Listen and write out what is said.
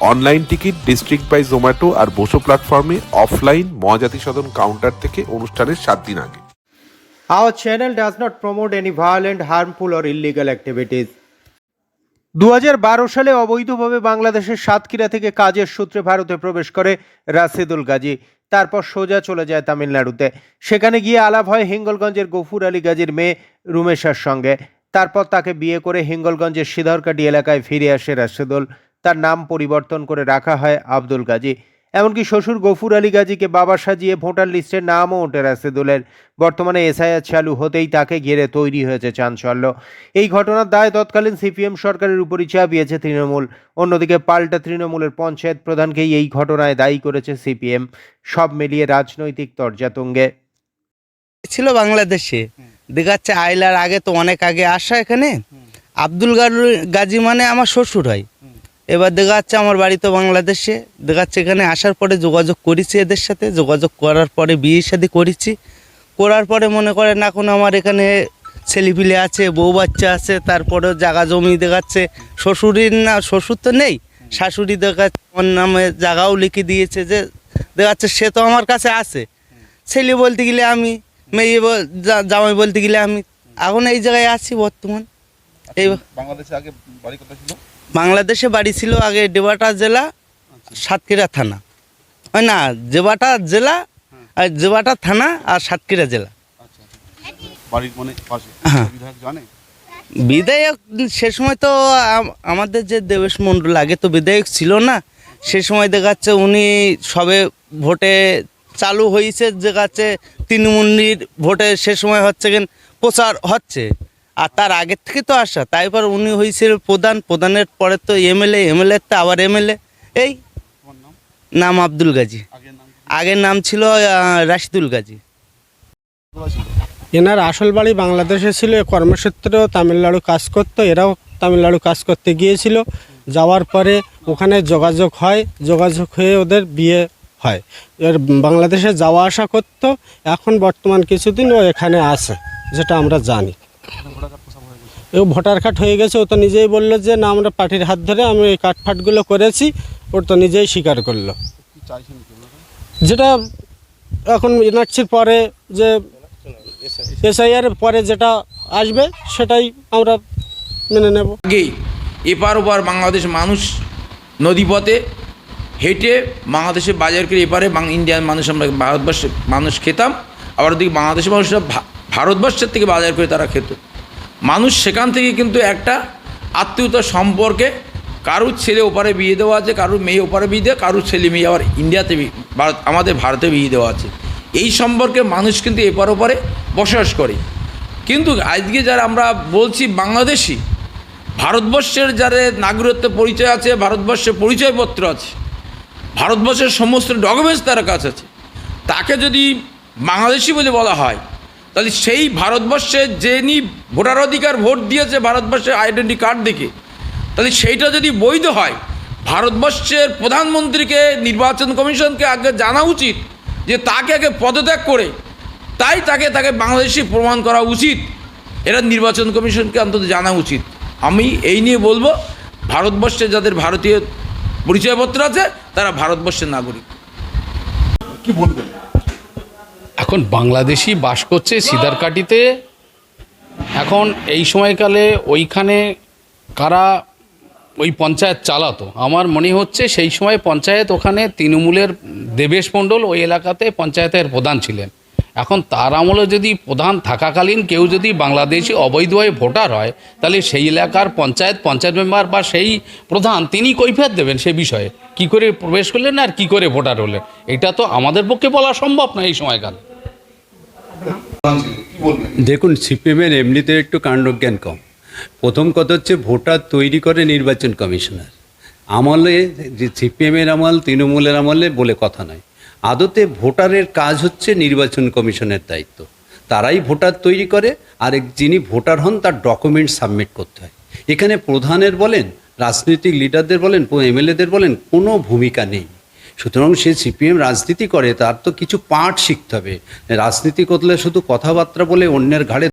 Online ticket district by Zomato আর বসো প্ল্যাটফর্মে offline Mahajati সদন counter থেকে অনুষ্ঠানের সাত দিন আগে। Our channel does not promote any violent, harmful, or illegal activities. দু সালে অবৈধভাবে বাংলাদেশের সাতক্ষীরা থেকে কাজের সূত্রে ভারতে প্রবেশ করে রাশেদুল গাজী। তারপর সোজা চলে যায় তামিলনাড়ুতে। সেখানে গিয়ে আলাপ হয় হিঙ্গলগঞ্জের গফুর আলী গাজীর মেয়ে রুমেশার সঙ্গে। তারপর তাকে বিয়ে করে হিঙ্গলগঞ্জের সিধরকাটি এলাকায় ফিরে আসে রাশেদুল। তার নাম পরিবর্তন করে রাখা হয় আব্দুল গাজী। এমনকি শ্বশুর গফুর আলী গাজীকে বাবা সাজিয়ে ভোটার লিস্টের নামও ওঠে রাশেদুলের বর্তমানে এসআইআর চালু হতেই তাকে ঘিরে তৈরি হয়েছে চাঞ্চল্য। এই ঘটনার দায় তৎকালীন সিপিএম সরকারের উপরই চাপিয়েছে তৃণমূল। অন্যদিকে পাল্টা তৃণমূলের পঞ্চায়েত প্রধানকেই এই ঘটনায় দায়ী করেছে সিপিএম। সব মিলিয়ে রাজনৈতিক তর্জাতুঙ্গে। ছিল বাংলাদেশে। দেখাচ্ছে আইলার আগে তো অনেক আগে আসা এখানে। আব্দুল গাজী মানে আমার শ্বশুর হয়। এবার দেখা যাচ্ছে আমার বাড়ি তো বাংলাদেশে। দেখা যাচ্ছে এখানে আসার পরে যোগাযোগ করেছি এদের সাথে। যোগাযোগ করার পরে বিয়ে শাদি করেছি। করার পরে মনে করেন এখন আমার এখানে ছেলেপিলে আছে, বউ বাচ্চা আছে তারপরে জায়গা জমি দেখাচ্ছে। শ্বশুরের না, শ্বশুর তো নেই, শাশুড়ি দেখাচ্ছে, আমার নামে জায়গাও লিখে দিয়েছে যে, দেখাচ্ছে সে তো আমার কাছে আছে। ছেলে বলতে গেলে আমি, মেয়ে জামাই বলতে গেলে আমি। এখন এই জায়গায় আছি বর্তমান। এই বাংলাদেশে আগে বাড়ি কোথায় ছিল? বাংলাদেশে বাড়ি ছিল আগে ডেবাটা জেলা সাতক্ষীরা থানা। ওই না জেবাটা জেলা আর জেবাটা থানা আর সাতক্ষীরা জেলা। আচ্ছা আচ্ছা বাড়ির মানে পাশে। হ্যাঁ। বিধায়ক জানে? বিধায়ক সে সময় তো আমাদের যে দেবেশ মণ্ডল আগে তো বিধায়ক ছিল না সে সময় দেখাচ্ছে উনি সবে ভোটে চালু হয়েছে দেখাচ্ছে তৃণমূলের ভোটে সে সময় হচ্ছে কেন প্রচার হচ্ছে। আর তার আগের থেকে তো আসা তাই পর উনি হয়েছিল প্রধান প্রধানের পরে তো এমএলএ এমএলএ তো আবার এমএলএ। এই নাম? নাম আব্দুল গাজী। আগের নাম কি? আগের নাম ছিল রাশিদুল গাজী। এনার আসল বাড়ি বাংলাদেশে ছিল এ কর্মক্ষেত্রেও তামিলনাড়ু কাজ করতো এরাও তামিলনাড়ু কাজ করতে গিয়েছিল। যাওয়ার পরে ওখানে যোগাযোগ হয় যোগাযোগ হয়ে ওদের বিয়ে হয়। এর বাংলাদেশে যাওয়া আসা করতো এখন বর্তমান কিছুদিন ও এখানে আছে যেটা আমরা জানি। ভোটার কার্ড হয়ে গেছে। ও ভোটার কার্ড হয়ে গেছে ও তো নিজেই বলল যে না আমরা পার্টির হাত ধরে আমি এই কার্ড ফাটগুলো করেছি ওর তো নিজেই স্বীকার করল। যেটা এখন এনআরসির পরে যে এসআইআর পরে যেটা আসবে সেটাই আমরা মেনে নেব। আগেই এপার ওপার বাংলাদেশ মানুষ নদীপথে হেঁটে বাংলাদেশে বাজার করে এপারে বাং ইন্ডিয়ান মানুষ আমরা ভারতবর্ষের মানুষ খেতাম আবার ওদিকে বাংলাদেশের মানুষরা ভা- ভারতবর্ষের থেকে বাজার করে তারা খেত। মানুষ সেখান থেকে কিন্তু একটা আত্মীয়তার সম্পর্কে কারুর ছেলে ওপারে বিয়ে দেওয়া আছে, কারুর মেয়ে ওপারে বিয়ে দেওয়া, কারুর ছেলে মেয়ে আবার ইন্ডিয়াতে ভারত আমাদের ভারতে বিয়ে দেওয়া আছে। এই সম্পর্কে মানুষ কিন্তু এপার ওপারে বসবাস করে। কিন্তু আজকে যারা আমরা বলছি বাংলাদেশি, ভারতবর্ষের যারা নাগরিকত্ব পরিচয় আছে, ভারতবর্ষের পরিচয়পত্র আছে, ভারতবর্ষের সমস্ত ডকুমেন্টস তার কাছে আছে। তাকে যদি বাংলাদেশি বলে বলা হয় তাহলে সেই ভারতবর্ষের যিনি ভোটার অধিকার ভোট দিয়েছে ভারতবর্ষের আইডেন্টি কার্ড দেখে, তাহলে সেইটা যদি বৈধ হয়, ভারতবর্ষের প্রধানমন্ত্রীকে, নির্বাচন কমিশনকে আগে জানা উচিত যে তাকে আগে পদত্যাগ করে, তাই তাকে তাকে বাংলাদেশি প্রমাণ করা উচিত। এটা নির্বাচন কমিশনকে অন্তত জানা উচিত। আমি এই নিয়ে বলব, ভারতবর্ষে যাদের ভারতীয় পরিচয়পত্র আছে, তারা ভারতবর্ষের নাগরিক। কি বলবেন? এখন বাংলাদেশি বাস করছে সিদারকাটিতে। এখন এই সময়কালে ওইখানে কারা ওই পঞ্চায়েত চালাতো? আমার মনে হচ্ছে সেই সময় পঞ্চায়েত ওখানে তৃণমূলের দেবেশ মণ্ডল ওই এলাকাতে পঞ্চায়েতের প্রধান ছিলেন। এখন তার আমলে যদি প্রধান থাকাকালীন কেউ যদি বাংলাদেশি অবৈধভাবে ভোটার হয়, তাহলে সেই এলাকার পঞ্চায়েত পঞ্চায়েত মেম্বার বা সেই প্রধান, তিনি কৈফিয়ত দেবেন সে বিষয়ে। কি করে প্রবেশ করলেন আর কি করে ভোটার হলেন? এটা তো আমাদের পক্ষে বলা সম্ভব না এই সময়কাল প্রধান ছিল কি বলবেন দেখুন সিপিএমের এমনিতে একটু কাণ্ডজ্ঞান কম। প্রথম কথা হচ্ছে ভোটার তৈরি করে নির্বাচন কমিশনার। আমলে যে সিপিএমের আমল, তৃণমূলের আমলে বলে কথা নয়। আদতে ভোটারের কাজ হচ্ছে নির্বাচন কমিশনের দায়িত্ব। তারাই ভোটার তৈরি করে, আর এক যিনি ভোটার হন, তার ডকুমেন্ট সাবমিট করতে হয়। এখানে প্রধানের বলেন, রাজনৈতিক লিডারদের বলেন এমএলএদের বলেন, কোনো ভূমিকা নেই। সুতরাং সে সিপিএম রাজনীতি করে, তার তো কিছু পাঠ শিখতে হবে। রাজনীতি করলে শুধু কথাবার্তা বলে অন্যের ঘাড়ে